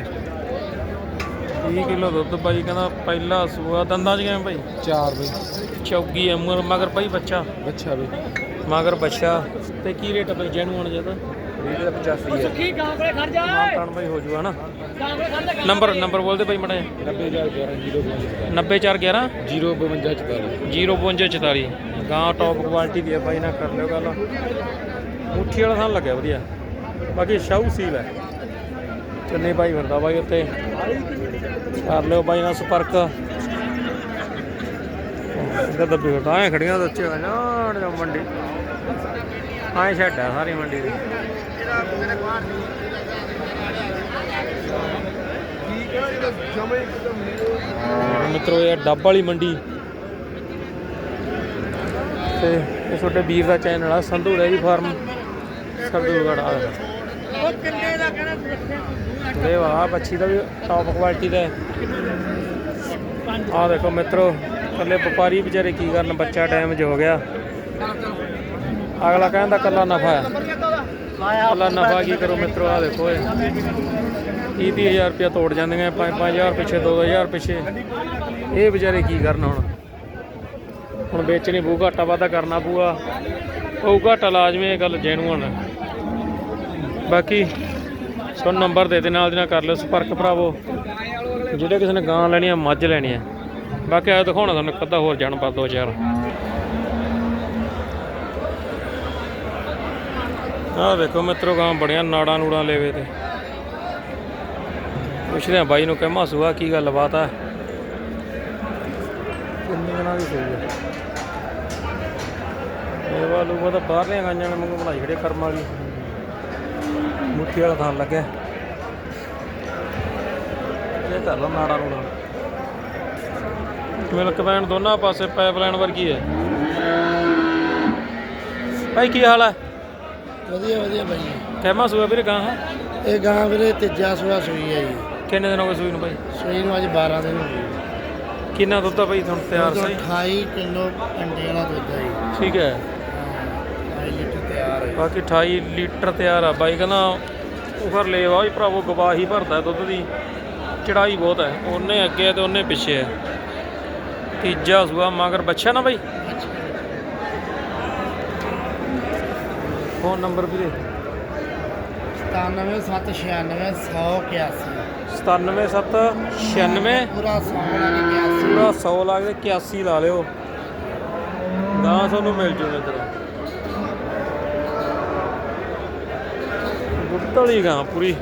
20 ਕਿਲੋ ਦੁੱਧ ਬਾਈ ਕਹਿੰਦਾ ਪਹਿਲਾ ਸੂਆ ਦੰਦਾਂ 'ਚ ਕਿਵੇਂ ਭਾਈ 4 ਬਈ। ਚੌਗੀ ਅਮਰ ਮਗਰ ਭਾਈ ਬੱਚਾ। ਬੱਚਾ ਬਈ। ਮਗਰ ਬੱਚਾ। ਤੇ ਕੀ ਰੇਟ ਆ ਭਾਈ ਜੈਨੂਅਨ ਜਿਹਦਾ ਇਹਦਾ 85 ਹੈ ਮਾਨਤਾਨ ਭਾਈ ਹੋ ਜੂਗਾ ਨਾ। ਨੰਬਰ ਨੰਬਰ ਬੋਲਦੇ ਭਾਈ ਮੜਾ 90011 90411 052 05244 ਗਾਂ ਟੌਪ ਕੁਆਲਿਟੀ ਦੀ ਹੈ ਭਾਈ ਨਾ ਕਰ ਲਿਓ ਗੱਲ। ਮੁੱਠੀ ਵਾਲਾ ਸਾਨੂੰ ਲੱਗਿਆ ਵਧੀਆ। ਬਾਕੀ ਸ਼ਾਹੂ ਸੀਲ ਹੈ ਚੰਨੇ ਭਾਈ ਫਿਰਦਾ ਬਾਈ ਉੱਤੇ। ਕਰ ਲਿਓ ਬਾਈ ਨਾਲ ਸੰਪਰਕ। ਇਹਦਾ ਦੱਬੀ ਫਿਰਦਾ, ਐ ਖੜੀਆਂ ਦੇ ਉੱਚੇ ਜਾਣ ਜਾ ਮੰਡੀ। ਐ ਛੱਡ ਆ ਸਾਰੀ ਮੰਡੀ ਦੀ। ਮਿੱਤਰੋ, ਇਹ ਡੱਬ ਵਾਲੀ ਮੰਡੀ। ਤੇ ਇਹ ਤੁਹਾਡੇ ਵੀਰ ਦਾ ਚੈਨਲ ਆ, ਸੰਧੂ ਡੈਰੀ ਫਾਰਮ ਸਰਦੂਲਗੜ੍ਹ ਆ ਲੈ ਵਾਹ ਬੱਚੀ ਦਾ ਵੀ ਟੌਪ ਕੁਆਲਿਟੀ ਦਾ ਆ ਦੇਖੋ ਮਿੱਤਰੋ ਕੱਲੇ ਵਪਾਰੀ ਵਿਚਾਰੇ ਕੀ ਕਰਨ, ਬੱਚਾ ਡੈਮੇਜ ਹੋ ਗਿਆ। ਅਗਲਾ ਕਹਿੰਦਾ ਕੱਲਾ ਨਫਾ ਹੈ। ਕੱਲਾ ਨਫਾ ਕੀ ਕਰੋ ਮਿੱਤਰੋ ਆ ਦੇਖੋ ਇਹ। 30 ਹਜ਼ਾਰ ਰੁਪਇਆ ਤੋੜ ਜਾਂਦੀਆਂ 5-5000 ਪਿੱਛੇ 2000 ਪਿੱਛੇ। ਇਹ ਵਿਚਾਰੇ ਕੀ ਕਰਨ ਹੁਣ? ਹੁਣ ਵੇਚਣੀ ਪਊ, ਘਾਟਾ ਵਾਧਾ ਕਰਨਾ ਪਊਗਾ। ਉਹ ਘਾਟਾ ਲਾਜ਼ਮੀ ਇਹ ਗੱਲ ਜੈਨੂਅਨ ਬਾਕੀ ਸੋ ਨੰਬਰ ਦੇ ਦੇ ਨਾਲ ਦੀ ਨਾਲ ਕਰ ਲਿਓ ਸੰਪਰਕ ਭਰਾਵੋ। ਜਿਹੜੇ ਕਿਸੇ ਨੇ ਗਾਂ ਲੈਣੀ ਆ ਮੱਝ ਲੈਣੀ ਆ ਬਾਕੀ ਆ ਦਿਖਾਉਣਾ ਤੁਹਾਨੂੰ ਅੱਧਾ ਹੋਰ ਜਾਣ ਪਾ ਦੋ ਚਾਰ। ਆਹ ਦੇਖੋ ਮਿੱਤਰੋ ਗਾਂ ਬੜੀਆਂ ਨਾੜਾਂ ਨੂੜਾਂ ਲੈਵੇ ਤੇ। ਪੁੱਛਦੇ ਆ ਬਾਈ ਨੂੰ ਕਹਿਮਾ ਸੁਆ ਕੀ ਗੱਲ ਬਾਤ ਆ? ਕਿੰਨੇ ਦਿਨਾਂ ਦੀ ਸੂਈ ਆ। ਇਹ ਵਾਲੂ ਉਹ ਤਾਂ ਬਾਹਰਲੀਆਂ ਗਾਈਆਂ ਨੇ ਮੰਗੂ ਬਣਾਈ ਖੜੇ ਕਰਮ ਵਾਲੀ। ਮੁੱਠੀ ਵਾਲਾ ਥਾਂ ਲੱਗਿਆ। ਇਹ ਕਰ ਲਓ ਨਾੜਾ ਨੂੜਾ ਮਿਲਕ ਵੈਨ ਦੋਨਾਂ ਪਾਸੇ ਪਾਈਪਲਾਈਨ ਵਰਗੀ ਹੈ। ਭਾਈ ਕੀ ਹਾਲ ਹੈ? ਵਧੀਆ ਵਧੀਆ ਬਾਈ ਕਹਿਮਾ ਸੁਆ ਵੀਰੇ ਗਾਂ ਹੈ? ਇਹ ਗਾਂ ਵੀਰੇ ਤੀਜਾ ਸੂਆ ਸੂਈ ਹੈ ਜੀ। ਕਿੰਨੇ ਦਿਨ ਹੋ ਗਏ ਸੂਈ ਨੂੰ ਭਾਈ? ਸੂਈ ਨੂੰ ਅੱਜ 12 ਦਿਨ ਹੋ ਗਏ। ਕਿੰਨਾ ਦੁੱਧ ਆ ਭਾਈ ਤੁਹਾਨੂੰ ਤਿਆਰ ਸਹੀ? 28 ਕਿਲੋ ਅੰਡੇ ਵਾਲਾ ਦੁੱਧ ਹੈ ਜੀ। ਠੀਕ ਹੈ 2 ਲੀਟਰ ਤਿਆਰ ਹੈ। ਬਾਕੀ 28 ਲੀਟਰ ਤਿਆਰ ਆ। ਬਾਈ ਕਹਿੰਦਾ ਉਹ ਫਿਰ ਲੈ ਵਾ ਵੀ ਭਰਾਵੋ ਗਵਾਹੀ ਭਰਦਾ ਦੁੱਧ ਦੀ। ਚੜਾਈ ਬਹੁਤ ਹੈ ਉਹਨੇ ਅੱਗੇ ਤੇ ਉਹਨੇ ਪਿੱਛੇ ਹੈ ਤੀਜਾ ਸੂਆ ਮਗਰ ਬੱਚਾ ਨਾ ਬਾਈ? ਫੋਨ ਨੰਬਰ ਵੀਰੇ? 9796 97796 ਪੂਰਾ 100 ਵਾਲੀ 81 ਪੂਰਾ 100 ਲਾ ਕੇ 81 ਲਾ ਲਿਓ। ਗਾਂ ਤੁਹਾਨੂੰ ਮਿਲ ਜੂ ਮਿੱਤਰ। ਵਾਲੀ ਗਾਂ ਪੂਰੀ।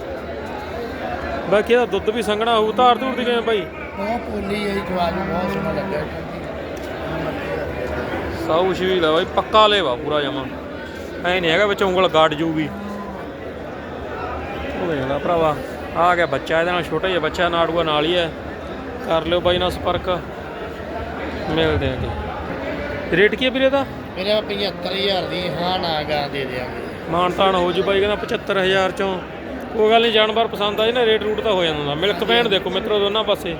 ਬਾਕੀ ਇਹਦਾ ਦੁੱਧ ਵੀ ਸੰਘਣਾ ਹੋਊ ਧਾਰ ਧੂਰ ਦੀ ਕਿਵੇਂ ਭਾਈ ਬਹੁਤ ਪੋਲੀ ਹੈ ਜਵਾਬ ਬਹੁਤ ਸੋਹਣਾ ਲੱਗਾ ਸਾਊ ਸ਼ੀਲ ਆ ਬਾਈ ਪੱਕਾ ਲੇਵਾ ਪੂਰਾ ਜਮਾ। ਐ ਨਹੀਂ ਹੈਗਾ ਵਿੱਚ ਉਂਗਲ ਗਾੜ ਜੂਗੀ। ਉਹ ਵੇਖਦਾ ਭਰਾਵਾ ਆ ਗਿਆ ਬੱਚਾ ਇਹਦੇ ਨਾਲ ਛੋਟਾ ਜਿਹਾ ਬੱਚਾ ਨਾੜੂਆ ਨਾਲ ਹੀ ਹੈ ਕਰ ਲਿਓ ਬਾਈ ਨਾਲ ਸੰਪਰਕ। ਮਿਲਦੇ ਆਂ ਜੀ। ਰੇਟ ਕੀ ਹੈ ਵੀਰੇ ਦਾ ਮੇਰੇ 75000 ਦੀ ਹਾਂ ਨਾ ਗਾਂ ਦੇ ਦਿਆਂਗੇ। ਮਾਨ ਤਾਨ ਹੋ ਜੂ ਬਾਈ, ਕਹਿੰਦਾ 75000 ਚੋਂ। ਕੋਈ ਗੱਲ ਨਹੀਂ, ਜਾਨਵਰ ਪਸੰਦ ਆ ਆਏ ਨਾ ਰੇਟ ਰੂਟ ਤਾਂ ਹੋ ਜਾਂਦਾ। ਹੁੰਦਾ ਮਿਲਕ ਪੈਣ ਦੇਖੋ, ਮਿੱਤਰੋ, ਦੋਨਾਂ ਪਾਸੇ।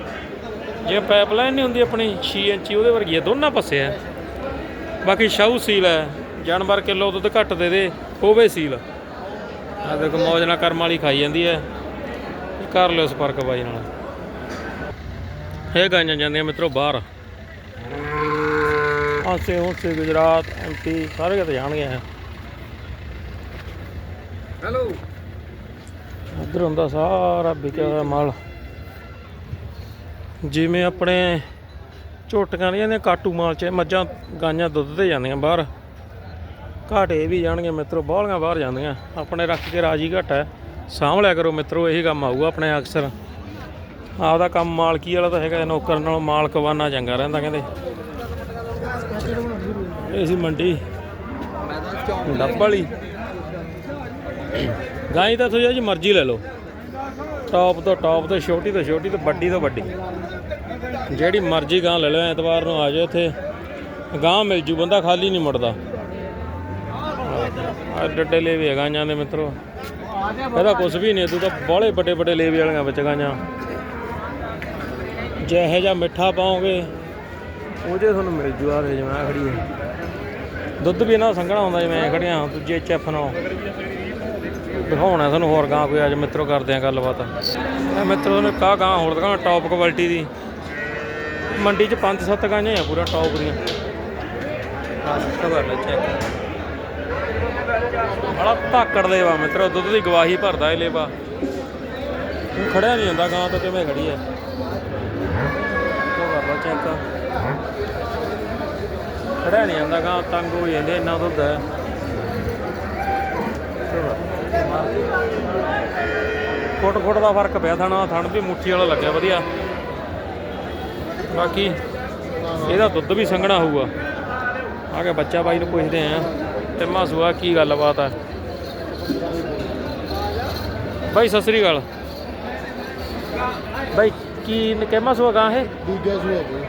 ਜੇ ਪਾਈਪਲਾਈਨ ਨਹੀਂ ਹੁੰਦੀ ਆਪਣੀ 6 ਇੰਚੀ ਉਹਦੇ ਵਰਗੀ ਹੈ ਦੋਨਾਂ ਪਾਸੇ ਹੈ ਬਾਕੀ ਸ਼ਾਹੂ ਸੀਲ ਹੈ ਜਾਨਵਰ ਕਿਲੋ ਦੁੱਧ ਘੱਟ ਦੇ ਦੇ ਹੋਵੇ ਸੀਲ। ਆ ਦੇਖੋ, ਮੌਜ ਨਾਲ ਕਰਮ ਵਾਲੀ ਖਾਈ ਜਾਂਦੀ ਹੈ ਕਰ ਲਿਓ ਸੰਪਰਕ ਬਾਈ ਨਾਲ। ਇਹ ਗਾਈਆਂ ਜਾਂਦੀਆਂ ਮਿੱਤਰੋ ਬਾਹਰ। ਆਸੇ ਹੋਸੇ ਗੁਜਰਾਤ ਐਮਪੀ ਸਾਰੇ ਕਿਤੇ ਜਾਣਗੇ ਇਹ। ਹੈਲੋ ਇੱਧਰ ਹੁੰਦਾ ਸਾਰਾ ਵਿਕਿਆ ਹੋਇਆ ਮਾਲ। ਜਿਵੇਂ ਆਪਣੇ ਝੋਟੀਆਂ ਨਹੀਂ ਜਾਂਦੀਆਂ ਕਾਟੂ ਮਾਲ ਚ, ਮੱਝਾਂ, ਗਾਈਆਂ ਦੁੱਧ ਤੇ ਜਾਂਦੀਆਂ ਬਾਹਰ। ਘਾਟੇ ਵੀ ਜਾਣਗੇ ਮਿੱਤਰੋ, ਬਾਹਲੀਆਂ ਬਾਹਰ ਜਾਂਦੀਆਂ। ਆਪਣੇ ਰੱਖ ਕੇ ਰਾਜੀ ਘਟ ਹੈ। ਸਾਂਭ ਲਿਆ ਕਰੋ ਮਿੱਤਰੋ, ਇਹੀ ਕੰਮ ਆਊਗਾ ਆਪਣੇ ਅਕਸਰ। ਆਪਦਾ ਕੰਮ ਮਾਲਕੀ ਵਾਲਾ ਤਾਂ ਹੈਗਾ, ਨੌਕਰ ਨਾਲੋਂ ਮਾਲਕਵਾਨਾ ਚੰਗਾ ਰਹਿੰਦਾ ਕਹਿੰਦੇ। ਇਹ ਸੀ ਮੰਡੀ। ਡੱਬ ਵਾਲੀ। ਗਾਈ ਤਾਂ ਤੁਸੀਂ ਜੀ ਮਰਜ਼ੀ ਲੈ ਲਓ। ਟੌਪ ਤੋਂ ਟੌਪ ਤੋਂ ਛੋਟੀ ਤੋਂ ਛੋਟੀ ਤੋਂ ਵੱਡੀ ਤੋਂ ਵੱਡੀ। ਜਿਹੜੀ ਮਰਜ਼ੀ ਗਾਂ ਲੈ ਲਓ, ਐਤਵਾਰ ਨੂੰ ਆ ਜਾਓ ਇੱਥੇ। ਗਾਂ ਮਿਲ ਜੂ, ਬੰਦਾ ਖਾਲੀ ਨਹੀਂ ਮੁੜਦਾ। ਆ ਡੱਡੇ ਲੇਵੇ ਆ ਗਾਂਆਂ ਦੇ ਮਿੱਤਰੋ। ਇਹਦਾ ਕੁਝ ਵੀ ਨਹੀਂ, ਤੂੰ ਤਾਂ ਬਾਹਲੇ ਵੱਡੇ ਵੱਡੇ ਲੇਵੇ ਵਾਲੀਆਂ ਵਿੱਚ ਗਾਂਆਂ ਜਿਹੇ ਜਿਹਾ ਮਿੱਠਾ ਪਾਓਗੇ ਉਹ ਜੇ ਤੁਹਾਨੂੰ ਮਿਲ ਜੂ ਆ ਦੇ ਜਿਵੇਂ ਆਹ ਖੜੀ ਹੈ। ਦੁੱਧ ਵੀ ਇਹਨਾਂ ਸੰਘਣਾ ਹੁੰਦਾ, ਜਿਵੇਂ ਐਂ ਖੜੀਆਂ ਦੂਜੇ ਚੈਫ ਨਾਲੋਂ। ਦਿਖਾਉਣਾ ਤੁਹਾਨੂੰ ਹੋਰ ਗਾਂ ਕੋਈ, ਅੱਜ ਮਿੱਤਰੋ ਕਰਦੇ ਆ ਗੱਲਬਾਤ। ਇਹ ਮਿੱਤਰੋ ਨੇ ਕਾ ਗਾਂ ਹੋਰ ਦਿਖਾਉਣਾ ਟੌਪ ਕੁਆਲਿਟੀ ਦੀ। ਮੰਡੀ 'ਚ ਪੰਜ ਸੱਤ ਗਾਂਆਂ ਆ ਪੂਰਾ ਟੌਪ ਦੀਆਂ। ਆਹ ਕਰ ਲੈ ਚੈੱਕ ਬੜਾ ਧਾਕੜ ਲੇਵਾ ਮਿੱਤਰੋ, ਦੁੱਧ ਦੀ ਗਵਾਹੀ ਭਰਦਾ ਇਹ ਲੇਵਾ। ਖੜਿਆ ਨਹੀਂ ਹੁੰਦਾ ਗਾਂ ਤੋਂ, ਕਿਵੇਂ ਖੜੀ ਹੈ ਉਹ ਲੈ ਚੈੱਕ ਖੜਿਆ ਨਹੀਂ ਜਾਂਦਾ ਗਾਂ ਤੰਗ ਹੋ ਜਾਂਦੇ, ਇੰਨਾ ਦੁੱਧ ਹੈ। ਫੁੱਟ ਫੁੱਟ ਦਾ ਫ਼ਰਕ ਪਿਆ ਥਣਾ ਥਣ ਵੀ ਮੁੱਠੀ ਵਾਲਾ ਲੱਗਿਆ ਵਧੀਆ। ਬਾਕੀ ਇਹਦਾ ਦੁੱਧ ਵੀ ਸੰਘਣਾ ਹੋਊਗਾ। ਆ ਕੇ ਬੱਚਾ ਬਾਈ ਨੂੰ ਪੁੱਛਦੇ ਆ ਤਿੰਮਾ ਸੁਆ ਕੀ ਗੱਲਬਾਤ ਆ। ਬਾਈ ਸਤਿ ਸ੍ਰੀ ਅਕਾਲ। ਬਾਈ ਕੀ ਕਹਿਮਾ ਸੁਆ ਗਾਂ ਹੈ ਦੂਜਾ ਸੂਆ ਕੋਈ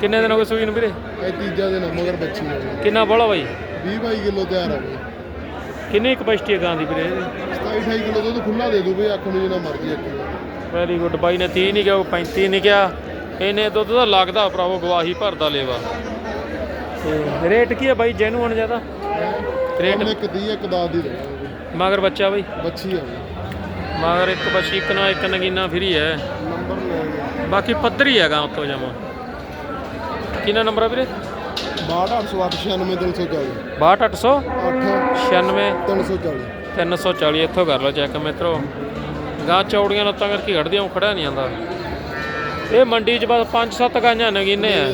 ਕਿੰਨੇ ਦਿਨ ਹੋ ਗਏ ਸੂਈ ਨੂੰ ਵੀਰੇ? ਇਹ ਤੀਜਾ ਦਿਨ ਮਗਰ ਬੱਚੀ ਹੈ ਕਿੰਨਾ ਬੋਲਾ ਬਾਈ? 20 22 ਕਿਲੋ ਤਿਆਰ ਹੋ ਗਈ ਕਿੰਨੀ ਕਪੈਸਿਟੀ ਹੈ ਗਾਂ ਦੀ ਵੀਰੇ? ਇਹਦੀ? 27 28 ਕਿਲੋ ਦੁੱਧ ਖੁੱਲਾ ਦੇ ਦੂ ਬਈ ਅੱਖ ਨੂੰ ਜਿੰਨਾ ਮਰਜ਼ੀ ਅੱਖ ਵੈਰੀ। ਗੁੱਡ ਬਾਈ ਨੇ 30 ਨਹੀਂ ਕਿਹਾ ਉਹ 35 ਨਹੀਂ ਕਿਹਾ। ਇਹਨੇ ਦੁੱਧ ਦਾ ਲੱਗਦਾ ਭਰਾਵੋ ਗਵਾਹੀ ਭਰਦਾ ਲੇਵਾ। ਤੇ ਰੇਟ ਕੀ ਹੈ ਬਾਈ ਜੈਨੂਅਨ ਜ਼ਿਆਦਾ? ਰੇਟ? ਇੱਕ 30 ਇੱਕ 10 ਦੀ ਮਗਰ ਬੱਚਾ ਬਾਈ? ਬੱਚੀ ਆ। ਮਗਰ ਇੱਕ ਬੱਚੀ ਇੱਕ ਨਾ ਇੱਕ ਨਗੀਨਾ ਫਰੀ ਹੈ। ਨੰਬਰ ਲੈ ਬਾਕੀ ਪੱਧਰ ਹੈਗਾ ਉੱਤੋਂ ਜਮਾ। ਕਿੰਨਾ ਨੰਬਰ ਆ ਵੀਰੇ? 62808 340 62800 8 96 340 340 ਇੱਥੋਂ ਕਰ ਲਓ ਚੈੱਕ ਮਿੱਤਰੋ। ਗਾਂ ਚੌੜੀਆਂ ਲੱਤਾਂ ਕਰਕੇ ਖੜਦੀਆਂ ਉਹ ਖੜਾ ਨਹੀਂ ਆਂਦਾ ਇਹ ਮੰਡੀ 'ਚ ਬਸ 5-7 ਗਾਈਆਂ ਨਗੀਨੇ ਆ।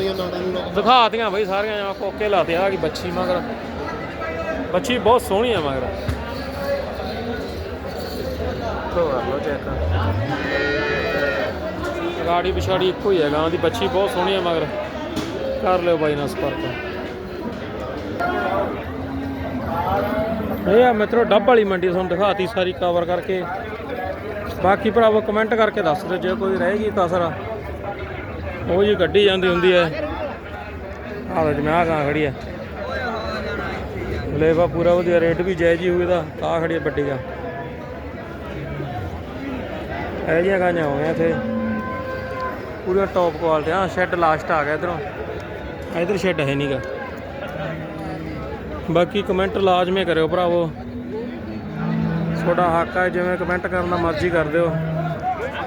ਦਿਖਾਤੀਆਂ ਬਈ ਸਾਰੀਆਂ ਜਮਾ ਕੋਕੇ ਲਾਤੇ ਆ ਕੀ ਬੱਚੀ ਮਗਰ। ਬੱਚੀ ਬਹੁਤ ਸੋਹਣੀ ਆ ਮਗਰ। ਤੋਂ ਕਰ ਲਓ ਚੈੱਕ ਗਾੜੀ ਪਿਛਾੜੀ ਇੱਕੋ ਹੀ ਹੈ ਗਾਂ ਦੀ ਬੱਚੀ ਬਹੁਤ ਸੋਹਣੀ ਆ ਮਗਰ। ਕਰ ਲਿਓ ਬਾਈ ਨਾਲ ਸੰਪਰਕ। ਇਹ ਆ ਮਿੱਤਰੋ, ਡੱਬ ਵਾਲੀ ਮੰਡੀ, ਤੁਹਾਨੂੰ ਦਿਖਾਤੀ ਸਾਰੀ ਕਵਰ ਕਰਕੇ। ਬਾਕੀ ਭਰਾਵੋ ਕਮੈਂਟ ਕਰਕੇ ਦੱਸ ਦਿਓ, ਜੇ ਕੋਈ ਰਹਿ ਰਹੇਗੀ ਕਸਰ ਉਹ ਜੀ ਗੱਡੀ ਜਾਂਦੀ ਹੁੰਦੀ ਹੈ। ਆਹ ਲੋ ਜਮਾ ਕਾਂ ਖੜੀ ਹੈ ਲੇਵਾ ਪੂਰਾ ਵਧੀਆ, ਰੇਟ ਵੀ ਜਾਇਜ਼ ਹੀ ਹੋਊ ਦਾ ਤਾਂ ਖੜੀ ਵੱਡੀ ਗਾ। ਇਹ ਜਿਹੀਆਂ ਗਾਂਆਂ ਹੋ ਗਈਆਂ ਇੱਥੇ। ਪੂਰਾ ਟੌਪ ਕੁਆਲਿਟੀ ਆ ਸ਼ੈੱਡ ਲਾਸਟ ਆ ਗਿਆ ਇਧਰੋਂ। ਇਧਰ ਸ਼ੈੱਡ ਹੈ ਨਹੀਂਗਾ ਬਾਕੀ ਕਮੈਂਟ ਲਾਜ਼ਮੀ ਕਰਿਓ ਭਰਾਵੋ। ਤੁਹਾਡਾ ਹੱਕ ਹੈ, ਜਿਵੇਂ ਕਮੈਂਟ ਕਰਨ ਦਾ ਮਰਜ਼ੀ ਕਰ ਦਿਓ।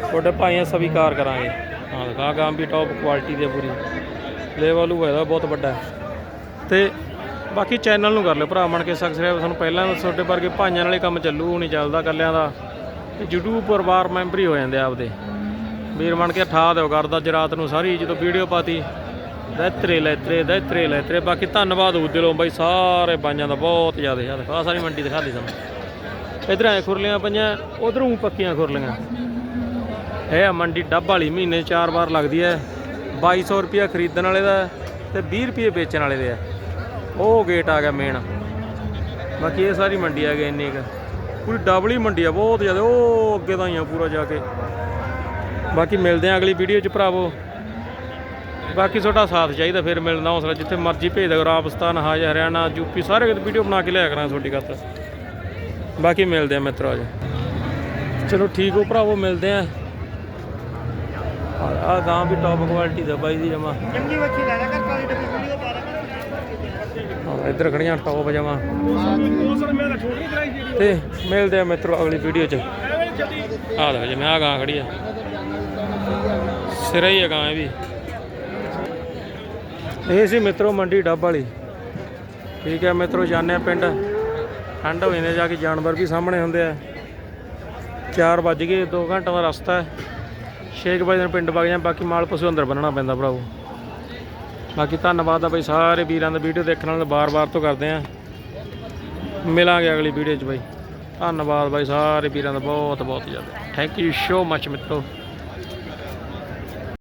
ਤੁਹਾਡੇ ਭਾਈਆਂ ਸਵੀਕਾਰ ਕਰਾਂਗੇ। ਹਾਂ, ਦਿਖਾ ਗਾਂ ਵੀ ਟੌਪ ਕੁਆਲਿਟੀ ਦੀ ਹੈ ਪੂਰੀ। ਲੈਵਲ ਉਹ ਇਹਦਾ, ਬਹੁਤ ਵੱਡਾ ਹੈ। ਤੇ ਬਾਕੀ ਚੈਨਲ ਨੂੰ ਕਰ ਲਿਓ ਭਰਾ ਬਣ ਕੇ ਸਬਸਕ੍ਰਾਈਬ ਤੁਹਾਨੂੰ ਪਹਿਲਾਂ ਤਾਂ ਤੁਹਾਡੇ ਵਰਗੇ ਭਾਈਆਂ ਨਾਲੇ ਕੰਮ ਚੱਲੂ, ਨਹੀਂ ਚੱਲਦਾ ਕੱਲਿਆਂ ਦਾ। ਤੇ YouTube ਪਰਿਵਾਰ ਮੈਂਬਰ ਹੀ ਹੋ ਜਾਂਦੇ ਆ ਆਪਦੇ। ਵੀਰ ਬਣ ਕੇ ਠਾ ਦਿਓ ਕਰਦਾ ਜਰਾਤ ਨੂੰ ਸਾਰੀ ਜਦੋਂ ਵੀਡੀਓ ਪਾਤੀ। ਦੈਤਰੇ ਲੈਤਰੇ ਦੈਤਰੇ ਲੈਤਰੇ। ਬਾਕੀ ਧੰਨਵਾਦ ਉਹ ਦਿਲੋਂ ਬਾਈ, ਸਾਰੇ ਬਾਈਆਂ ਦਾ ਬਹੁਤ ਜ਼ਿਆਦਾ ਯਾਦ ਆ ਸਾਰੀ ਮੰਡੀ ਦਿਖਾ ਲਈ ਸਾਨੂੰ। ਇਧਰ ਐ ਖੁਰਲੀਆਂ ਪਈਆਂ, ਉਧਰੋਂ ਪੱਕੀਆਂ ਖੁਰਲੀਆਂ। ਇਹ ਆ ਮੰਡੀ ਡੱਬ ਵਾਲੀ, ਮਹੀਨੇ ਚਾਰ ਵਾਰ ਲੱਗਦੀ ਹੈ 2200 ਰੁਪਿਆ ਖਰੀਦਣ ਵਾਲੇ ਦਾ ਤੇ 20 ਰੁਪਏ ਵੇਚਣ ਵਾਲੇ ਦੇ ਆ ਉਹ ਗੇਟ ਆ ਗਿਆ ਮੇਨ ਬਾਕੀ ਇਹ ਸਾਰੀ ਮੰਡੀ ਆ ਗਈ ਇੰਨੀ ਕੁ। ਪੂਰੀ ਡਬਲ ਮੰਡੀ ਆ, ਬਹੁਤ ਜ਼ਿਆਦਾ। ਉਹ ਅੱਗੇ ਤਾਂ ਹੀ ਆ ਪੂਰਾ ਜਾ ਕੇ। ਬਾਕੀ ਮਿਲਦੇ ਆ ਅਗਲੀ ਵੀਡੀਓ 'ਚ ਭਰਾਵੋ। ਬਾਕੀ ਤੁਹਾਡਾ ਸਾਥ ਚਾਹੀਦਾ ਫਿਰ ਮਿਲਣਾ ਹੌਸਲਾ ਜਿੱਥੇ ਮਰਜ਼ੀ ਭੇਜ ਦਿਓ ਰਾਜਸਥਾਨ ਹਾਜ ਹਰਿਆਣਾ ਯੂਪੀ ਸਾਰੇ ਕਿਤੇ ਵੀਡੀਓ ਬਣਾ ਕੇ ਲਿਆ ਕਰਾਂ ਤੁਹਾਡੀ ਗੱਲ। ਬਾਕੀ ਮਿਲਦੇ ਆ ਮਿੱਤਰੋ ਅੱਜ। ਚਲੋ ਠੀਕ ਹੋ ਭਰਾਵੋ ਮਿਲਦੇ ਆ ਆ ਗਾਂ ਵੀ ਟੌਪ ਕੁਆਲਿਟੀ ਦਾ ਬਾਈ ਦੀ ਜਮਾ। ਚੰਗੀ ਬੱਚੀ ਲੈ ਲੈ ਕਰ ਕਾਲੀ ਡੱਬੀ ਵੀਡੀਓ ਪਾ ਹਾਂ, ਇੱਧਰ ਖੜੀਆਂ ਟੌਪ ਜਮਾ। ਤੇ ਮਿਲਦੇ ਆ ਮਿੱਤਰੋ ਅਗਲੀ ਵੀਡੀਓ 'ਚ। ਆ ਦੇਖੋ ਜਿਵੇਂ ਆ ਗਾਂ ਖੜੀ ਆ। ਸਿਰਾ ਹੀ ਆ ਗਾਂ ਇਹ ਵੀ। ਇਹ ਸੀ ਮਿੱਤਰੋ ਮੰਡੀ ਡੱਬ ਵਾਲੀ। ਠੀਕ ਹੈ ਮਿੱਤਰੋ ਜਾਂਦੇ ਆ ਪਿੰਡ। ਠੰਡ ਹੋ ਜਾਂਦੇ ਜਾ ਕੇ ਜਾਨਵਰ ਵੀ ਸਾਹਮਣੇ ਹੁੰਦੇ ਆ। 4 ਵੱਜ ਗਏ 2 ਘੰਟੇ ਦਾ ਰਸਤਾ ਹੈ। 6 ਵਜੇ ਨੂੰ ਪਿੰਡ ਵਗ ਜਾਂ ਬਾਕੀ ਮਾਲ ਪਸ਼ੂ ਅੰਦਰ ਬੰਨਣਾ ਪੈਂਦਾ ਭਰਾਵੋ। ਬਾਕੀ ਧੰਨਵਾਦ ਆ ਬਈ, ਸਾਰੇ ਵੀਰਾਂ ਦਾ ਵੀਡੀਓ ਦੇਖਣ ਨਾਲ ਬਾਰ-ਬਾਰ ਤੋਂ ਕਰਦੇ ਆ ਮਿਲਾਂਗੇ ਅਗਲੀ ਵੀਡੀਓ 'ਚ ਬਾਈ। ਧੰਨਵਾਦ ਬਾਈ, ਸਾਰੇ ਵੀਰਾਂ ਦਾ ਬਹੁਤ ਬਹੁਤ ਜ਼ਿਆਦਾ। ਥੈਂਕ ਯੂ ਸੋ ਮੱਚ ਮਿੱਤਰੋ।